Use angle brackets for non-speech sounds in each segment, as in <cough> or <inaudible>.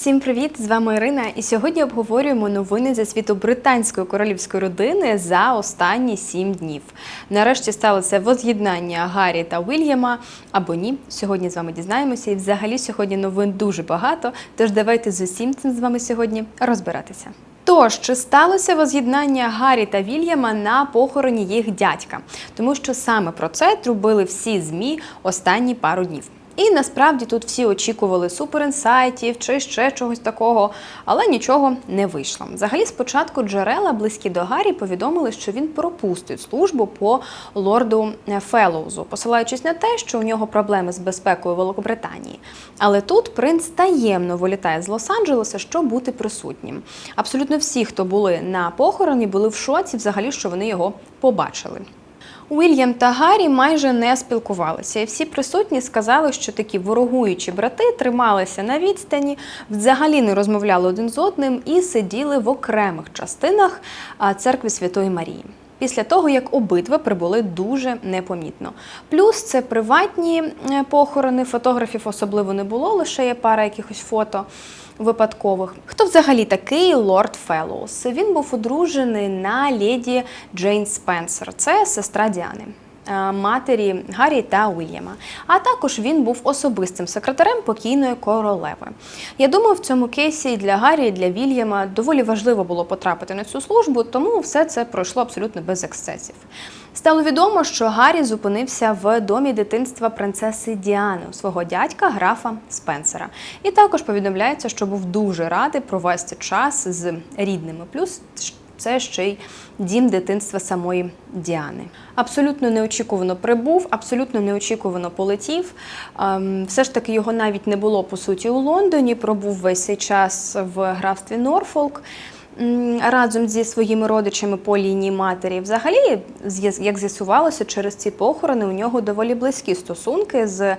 Всім привіт! З вами Ірина, і сьогодні обговорюємо новини зі світу британської королівської родини за останні сім днів. Нарешті сталося воз'єднання Гаррі та Уільяма. Або ні, сьогодні з вами дізнаємося. І взагалі сьогодні новин дуже багато. Тож давайте з усім цим з вами сьогодні розбиратися. Тож, чи сталося воз'єднання Гаррі та Вільяма на похороні їх дядька? Тому що саме про це трубили всі ЗМІ останні пару днів. І насправді тут всі очікували суперінсайтів чи ще чогось такого, але нічого не вийшло. Взагалі, спочатку джерела, близькі до Гаррі, повідомили, що він пропустить службу по лорду Феллоузу, посилаючись на те, що у нього проблеми з безпекою Великобританії. Але тут принц таємно вилітає з Лос-Анджелеса, щоб бути присутнім. Абсолютно всі, хто були на похороні, були в шоці, взагалі, що вони його побачили. Уільям та Гаррі майже не спілкувалися, і всі присутні сказали, що такі ворогуючі брати трималися на відстані, взагалі не розмовляли один з одним і сиділи в окремих частинах церкви Святої Марії. Після того, як обидва прибули дуже непомітно. Плюс це приватні е, похорони, фотографів особливо не було, лише є пара якихось фото випадкових. Хто взагалі такий лорд Феллоус? Він був одружений на леді Джейн Спенсер, це сестра Діани. Е, Матері Гаррі та Уільяма, а також він був особистим секретарем покійної королеви. Я думаю, в цьому кейсі для Гаррі, і для Вільяма доволі важливо було потрапити на цю службу, тому все це пройшло абсолютно без ексцесів. Стало відомо, що Гаррі зупинився в домі дитинства принцеси Діани свого дядька графа Спенсера. І також повідомляється, що був дуже радий провести час з рідними. Плюс це ще й дім дитинства самої Діани. Абсолютно неочікувано прибув, абсолютно неочікувано полетів. Ем, Все ж таки його навіть не було по суті у Лондоні. Пробув весь цей час в графстві Норфолк. Разом зі своїми родичами по лінії матері, взагалі, як з'ясувалося, через ці похорони у нього доволі близькі стосунки з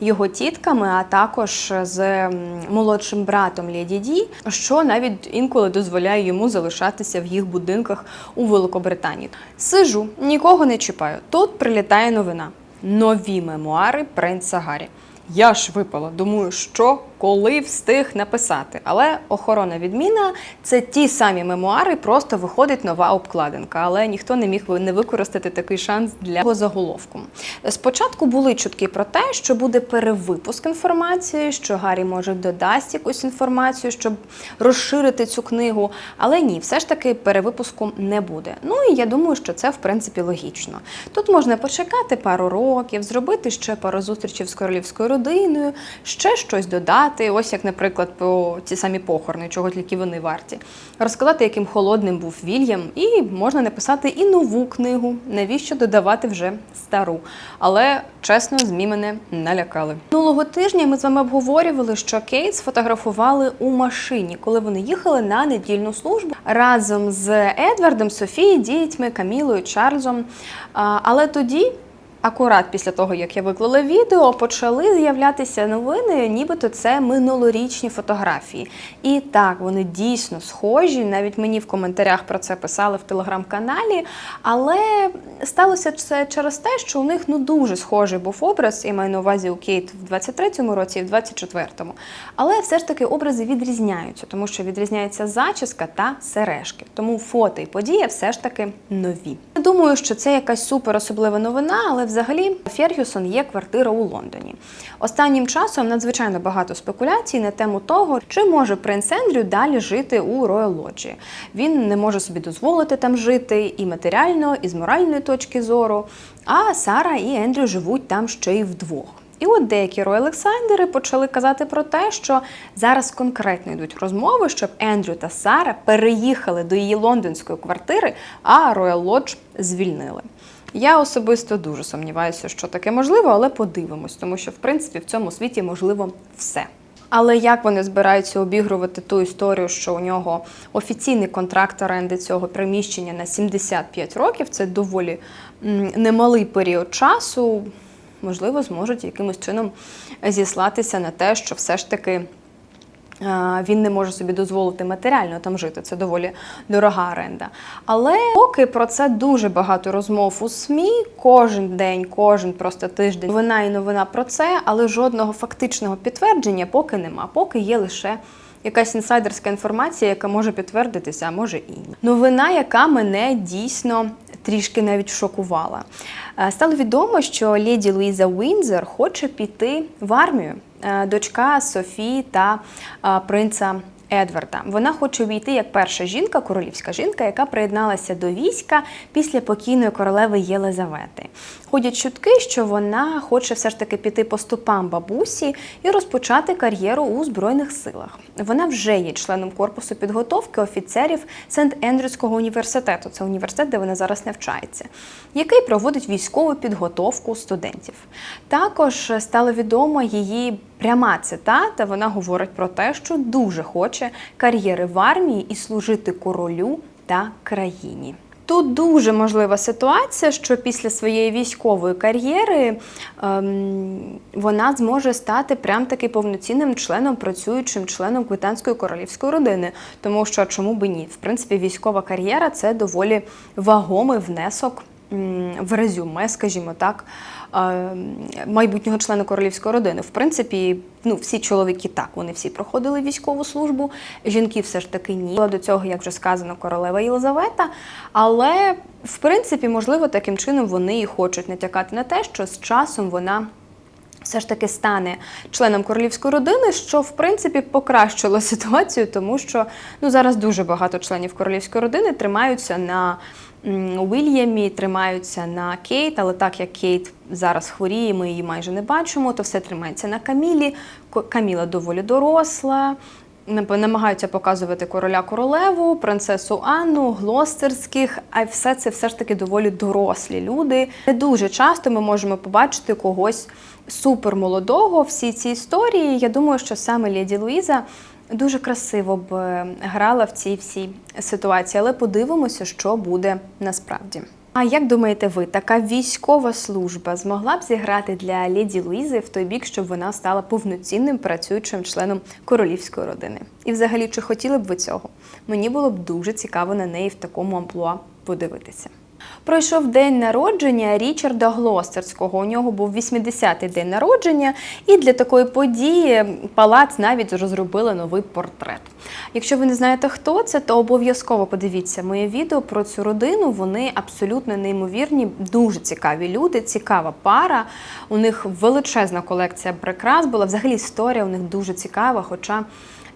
його тітками, а також з молодшим братом Леді Ді, що навіть інколи дозволяє йому залишатися в їх будинках у Великобританії. Сижу, нікого не чіпаю. Тут прилітає новина: нові мемуари принца Гаррі. Я ж випала, думаю, що коли встиг написати. Але охорона відміна це ті самі мемуари, просто виходить нова обкладинка. Але ніхто не міг не використати такий шанс для заголовку. Спочатку були чутки про те, що буде перевипуск інформації, що Гаррі може додасть якусь інформацію, щоб розширити цю книгу. Але ні, все ж таки перевипуску не буде. Ну і я думаю, що це в принципі логічно. Тут можна почекати пару років, зробити ще пару зустрічей з королівською родиною, ще щось додати. Ось як, наприклад, про ті самі похорони, чого тільки вони варті. Розказати, яким холодним був Вільям, і можна написати і нову книгу. Навіщо додавати вже стару? Але чесно, змі мене налякали. Минулого тижня ми з вами обговорювали, що Кейт сфотографували у машині, коли вони їхали на недільну службу разом з Едвардом, Софією, дітьми, Камілою, Чарльзом. Але тоді. Акурат після того, як я виклала відео, почали з'являтися новини, нібито це минулорічні фотографії. І так, вони дійсно схожі. Навіть мені в коментарях про це писали в телеграм-каналі. Але сталося це через те, що у них ну дуже схожий був образ, я маю на увазі у Кейт в 23-му році і в 24-му. Але все ж таки образи відрізняються, тому що відрізняється зачіска та сережки. Тому фото і подія все ж таки нові. Я думаю, що це якась супер особлива новина, але взагалі Фергюсон є квартира у Лондоні. Останнім часом надзвичайно багато спекуляцій на тему того, чи може принц Ендрю далі жити у Роял Лоджі. Він не може собі дозволити там жити і матеріально, і з моральної точки зору. А Сара і Ендрю живуть там ще й вдвох. І от деякі Олександри почали казати про те, що зараз конкретно йдуть розмови, щоб Ендрю та Сара переїхали до її лондонської квартири, а Роял Лодж звільнили. Я особисто дуже сумніваюся, що таке можливо, але подивимось, тому що в принципі в цьому світі можливо все. Але як вони збираються обігрувати ту історію, що у нього офіційний контракт оренди цього приміщення на 75 років, це доволі немалий період часу. Можливо, зможуть якимось чином зіслатися на те, що все ж таки він не може собі дозволити матеріально там жити. Це доволі дорога оренда. Але поки про це дуже багато розмов у СМІ, кожен день, кожен просто тиждень новина і новина про це, але жодного фактичного підтвердження поки нема, поки є лише якась інсайдерська інформація, яка може підтвердитися, а може і ні. Новина, яка мене дійсно трішки навіть шокувала. Е, Стало відомо, що леді Луїза Уінзер хоче піти в армію. Е, Дочка Софії та е, принца Едварда. Вона хоче увійти як перша жінка, королівська жінка, яка приєдналася до війська після покійної королеви Єлизавети. Ходять чутки, що вона хоче все ж таки піти по стопам бабусі і розпочати кар'єру у збройних силах. Вона вже є членом корпусу підготовки офіцерів Сент-Ендрюського університету. Це університет, де вона зараз навчається, який проводить військову підготовку студентів. Також стало відомо її пряма цитата. Вона говорить про те, що дуже хоче кар'єри в армії і служити королю та країні. Тут дуже можлива ситуація, що після своєї військової кар'єри ем, вона зможе стати прям таки повноцінним членом, працюючим членом квитанської королівської родини. Тому що чому би ні? В принципі, військова кар'єра це доволі вагомий внесок в резюме, скажімо так, е, майбутнього члена королівської родини. В принципі, ну всі чоловіки так, вони всі проходили військову службу. Жінки все ж таки ні. До цього, як вже сказано, королева Єлизавета. Але в принципі, можливо, таким чином вони і хочуть натякати на те, що з часом вона. Все ж таки стане членом королівської родини, що в принципі покращило <laughs> ситуацію, тому що ну зараз дуже багато членів королівської родини тримаються на Уільямі, тримаються на Кейт, але так як Кейт зараз хворіє, ми її майже не бачимо, то все тримається на Камілі. Каміла доволі доросла. Намагаються показувати короля королеву, принцесу Анну, глостерських, а все це все ж таки доволі дорослі люди. Не дуже часто ми можемо побачити когось супермолодого. Всі ці історії. Я думаю, що саме Леді Луїза дуже красиво б е, грала в цій всій ситуації, але подивимося, що буде насправді. А як думаєте ви, така військова служба змогла б зіграти для леді Луїзи в той бік, щоб вона стала повноцінним працюючим членом королівської родини? І взагалі, чи хотіли б ви цього? Мені було б дуже цікаво на неї в такому амплуа подивитися. Пройшов день народження Річарда Глостерського. У нього був 80-й день народження, і для такої події палац навіть розробили новий портрет. Якщо ви не знаєте, хто це, то обов'язково подивіться моє відео про цю родину. Вони абсолютно неймовірні, дуже цікаві люди, цікава пара. У них величезна колекція прикрас була. Взагалі історія у них дуже цікава, хоча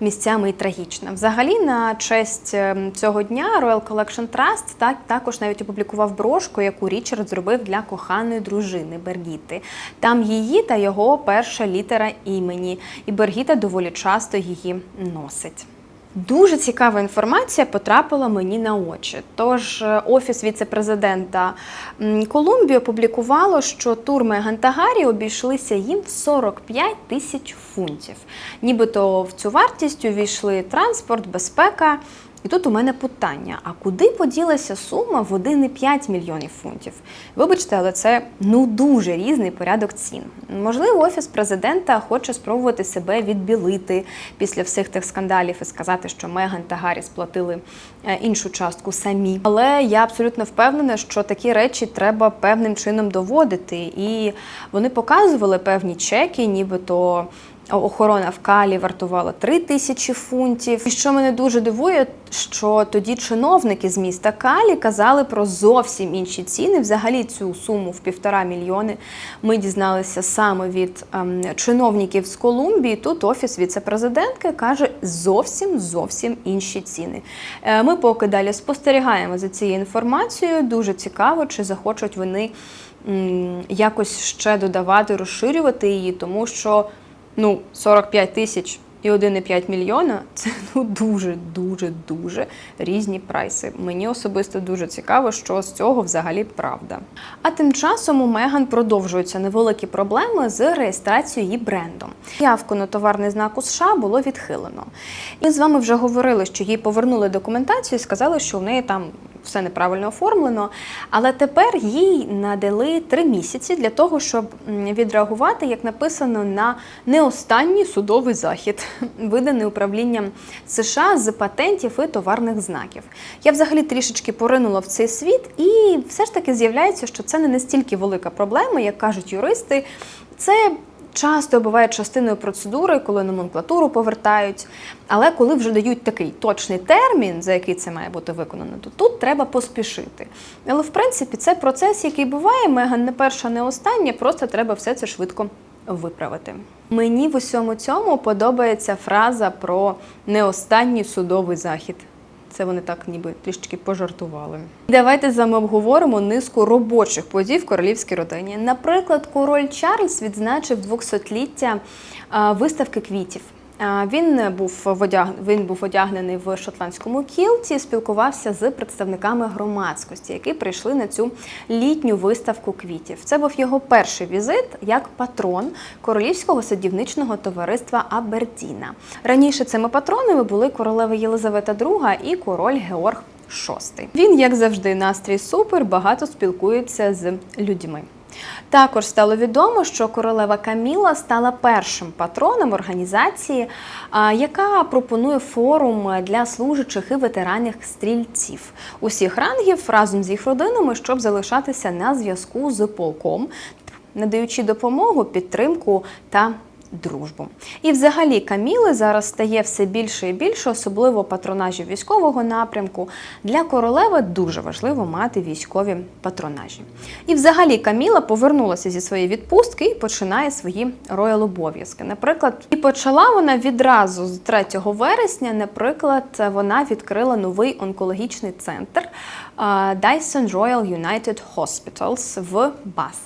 місцями і трагічна. Взагалі, на честь ем, цього дня Royal Collection Trust так, також навіть опублікував брошку, яку Річард зробив для коханої дружини Бергіти. Там її та його перша літера імені, і Бергіта доволі часто її носить. Дуже цікава інформація потрапила мені на очі. Тож е, офіс віце-президента Колумбії опублікувало, що тур Меган та Гаррі обійшлися їм в 45 тисяч фунтів. Нібито в цю вартість увійшли транспорт, безпека. І тут у мене питання: а куди поділася сума в 1,5 мільйонів фунтів? Вибачте, але це ну дуже різний порядок цін. Можливо, офіс президента хоче спробувати себе відбілити після всіх тих скандалів і сказати, що Меган та Гаррі сплатили е, іншу частку самі. Але я абсолютно впевнена, що такі речі треба певним чином доводити. І вони показували певні чеки, нібито. Охорона в Калі вартувала 3 тисячі фунтів. І що мене дуже дивує, що тоді чиновники з міста Калі казали про зовсім інші ціни. Взагалі цю суму в півтора мільйони ми дізналися саме від ем, чиновників з Колумбії. Тут офіс віце-президентки каже зовсім зовсім інші ціни. Е, ми поки далі спостерігаємо за цією інформацією. Дуже цікаво, чи захочуть вони якось ще додавати, розширювати її, тому що ну, 45 тисяч і 1,5 мільйона це ну дуже, дуже, дуже різні прайси. Мені особисто дуже цікаво, що з цього взагалі правда. А тим часом у Меган продовжуються невеликі проблеми з реєстрацією її брендом. Явку на товарний знак у США було відхилено. І з вами вже говорили, що їй повернули документацію і сказали, що в неї там все неправильно оформлено. Але тепер їй надали три місяці для того, щоб відреагувати, як написано, на не останній судовий захід, <laughs> виданий управлінням США з патентів і товарних знаків. Я взагалі трішечки поринула в цей світ, і все ж таки з'являється, що це не настільки велика проблема, як кажуть юристи. Це часто буває частиною процедури, коли номенклатуру повертають. Але коли вже дають такий точний термін, за який це має бути виконано, то тут треба поспішити. Але в принципі це процес, який буває, Меган не перша, не остання, просто треба все це швидко виправити. Мені в усьому цьому подобається фраза про не останній судовий захід. Це вони так ніби трішечки пожартували. Давайте з вами обговоримо низку робочих подій в королівській родині. Наприклад, король Чарльз відзначив 200-ліття виставки квітів. Він був одяг... він був одягнений в шотландському кілті, спілкувався з представниками громадськості, які прийшли на цю літню виставку квітів. Це був його перший візит як патрон королівського садівничного товариства Абердіна. Раніше цими патронами були королева Єлизавета II і король Георг VI. Він, як завжди, настрій супер, багато спілкується з людьми. Також стало відомо, що королева Каміла стала першим патроном організації, яка пропонує форум для служачих і ветеранів стрільців. Усіх рангів разом з їх родинами, щоб залишатися на зв'язку з полком, надаючи допомогу, підтримку та дружбу. І взагалі Каміли зараз стає все більше і більше, особливо патронажів військового напрямку. Для королеви дуже важливо мати військові патронажі. І взагалі Каміла повернулася зі своєї відпустки і починає свої роял обов'язки. Наприклад, і почала вона відразу з 3 вересня. Наприклад, вона відкрила новий онкологічний центр Dyson Royal United Hospitals в Бас.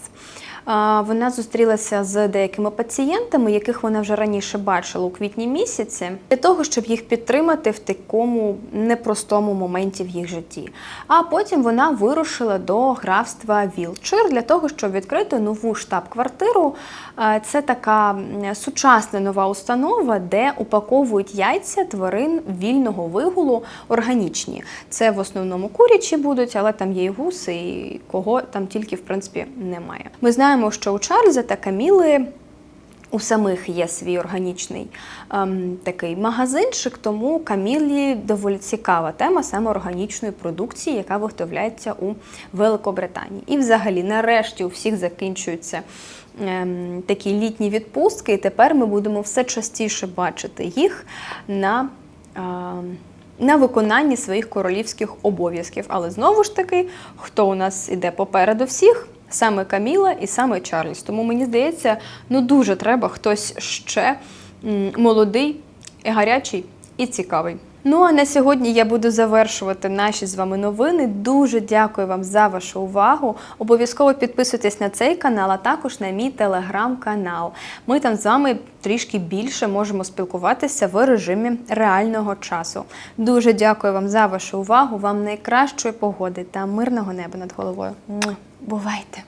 Вона зустрілася з деякими пацієнтами, яких вона вже раніше бачила у квітні місяці, для того, щоб їх підтримати в такому непростому моменті в їх житті. А потім вона вирушила до графства Вілчир для того, щоб відкрити нову штаб-квартиру. Це така сучасна нова установа, де упаковують яйця тварин вільного вигулу органічні. Це в основному курячі будуть, але там є і гуси, і кого там тільки в принципі немає. Ми знаємо, що у Чарльза та Каміли. У самих є свій органічний ем, такий магазинчик, тому Камілі доволі цікава тема саме органічної продукції, яка виготовляється у Великобританії. І взагалі, нарешті, у всіх закінчуються ем, такі літні відпустки, і тепер ми будемо все частіше бачити їх на. ем, на виконанні своїх королівських обов'язків. Але знову ж таки, хто у нас іде попереду всіх? Саме Каміла і саме Чарльз. Тому мені здається, ну дуже треба хтось ще молодий, гарячий і цікавий. Ну а на сьогодні я буду завершувати наші з вами новини. Дуже дякую вам за вашу увагу. Обов'язково підписуйтесь на цей канал, а також на мій телеграм-канал. Ми там з вами трішки більше можемо спілкуватися в режимі реального часу. Дуже дякую вам за вашу увагу. Вам найкращої погоди та мирного неба над головою. Бувайте!